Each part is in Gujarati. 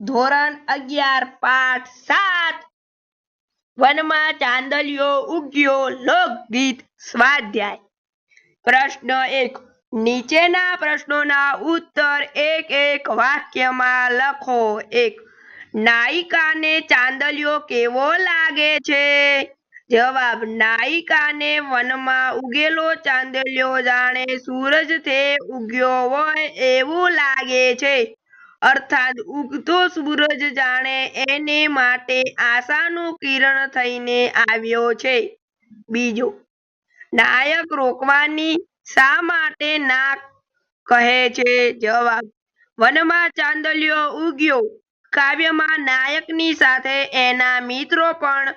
ધોરણ અગિયાર, પાઠ સાત. વનમાં ચાંદલિયો ઉગ્યો લોકગીત સ્વાધ્યાય. પ્રશ્ન એક, નીચેના પ્રશ્નોના ઉત્તર એક એક વાક્યમાં લખો. એક, નાયિકાને ચાંદલિયો કેવો લાગે છે? જવાબ નાયિકાને વનમાં ઉગેલો ચાંદલિયો જાણે સૂરજથી ઉગ્યો હોય એવું લાગે છે. અર્થાત ઉગતો સૂરજ જાણે એને માટે આશાનું કિરણ થઈને આવ્યો છે. બીજો, નાયક રોકવાની શા માટે ના કહે છે? જવાબ, વનમાં ચાંદલિયો ઉગ્યો. કાવ્યમાં નાયકની સાથે એના મિત્રો પણ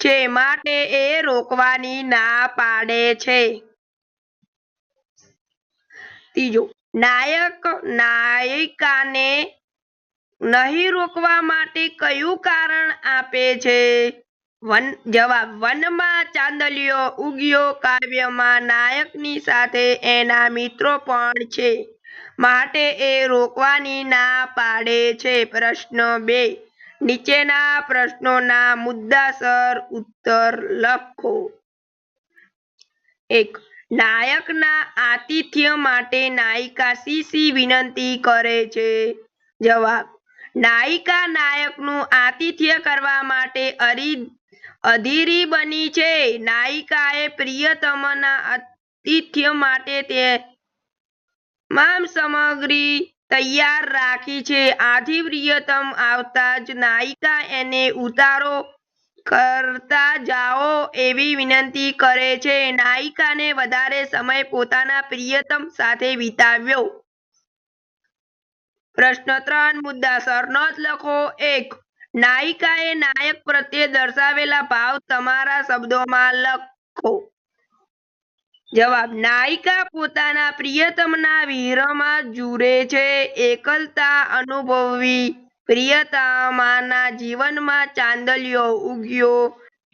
છે માટે એ રોકવાની ના પાડે છે. ત્રીજો, નાયક નાયિકાને નહીં રોકવા માટે કયું કારણ આપે છે? વન, જવાબ, વનમાં ચાંદલિયો ઉગ્યો કાવ્યમાં નાયકની સાથે એના મિત્રો પણ છે. માટે એ રોકવાની ના પાડે છે. પ્રશ્ન બે નીચેના પ્રશ્નોના મુદ્દાસર ઉત્તર લખો. એક, નાયકના આતિથ્ય માટે નાયિકા શી વિનંતી કરે છે? જવાબ, નાયિકા નાયકનું આતિથ્ય કરવા માટે અરી, અધીરી બની છે. નાયિકાએ પ્રિયતમના આતિથ્ય માટે તે તમામ સામગ્રી તૈયાર રાખી છે. આથી પ્રિયતમ આવતા જ નાયિકા એને ઉતારો કરતા જાઓ એવી વિનંતી કરે છે. નાયિકાને વધારે સમય પોતાના પ્રિયતમ સાથે વિતાવ્યો. પ્રશ્ન ત્રણ, મુદ્દા નોંધ લખો. એક, નાયિકાએ નાયક પ્રત્યે દર્શાવેલા ભાવ તમારા શબ્દોમાં લખો. જવાબ નાયિકા પોતાના પ્રિયતમના વિરહમાં જુરે છે એકલતા અનુભવવી. પ્રિયતમાના જીવનમાં ચાંદલિયો ઉગ્યો.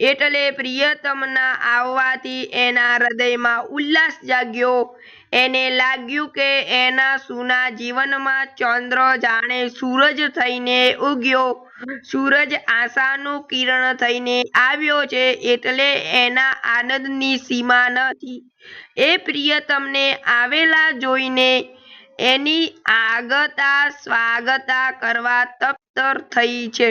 એટલે પ્રિયતમના આવવાથી એના હૃદયમાં ઉલ્લાસ જાગ્યો. એને લાગ્યું કે એના સૂના જીવનમાં ચંદ્ર જાણે સૂરજ થઈને ઉગ્યો. સૂરજ આશાનું કિરણ થઈને આવ્યો છે એટલે એના આનંદની સીમા નથી. એ પ્રિયતમને આવેલા જોઈને એની આગતા સ્વાગતા કરવા તપ્તર થઈ છે.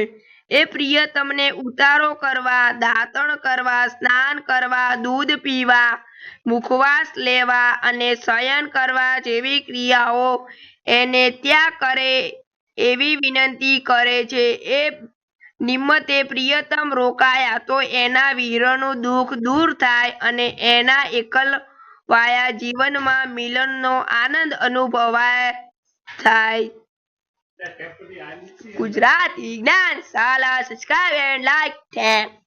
એ પ્રિયતમને ઉતારો કરવા, દાંતણ કરવા, સ્નાન કરવા, દૂધ પીવા, મુખવાસ લેવા અને શયન કરવા જેવી ક્રિયાઓ એને ત્યાં કરે એવી વિનંતી કરે છે. એ નિમતે પ્રિયતમ રોકાયા તો એના વિરહનું દુઃખ દૂર થાય અને એના એકલવાયા જીવનમાં મિલનનો આનંદ અનુભવાય થાય. ગુજરાતી જ્ઞાન શાળા સબસ્ક્રાઇબ એન્ડ લાઈક થેન્ક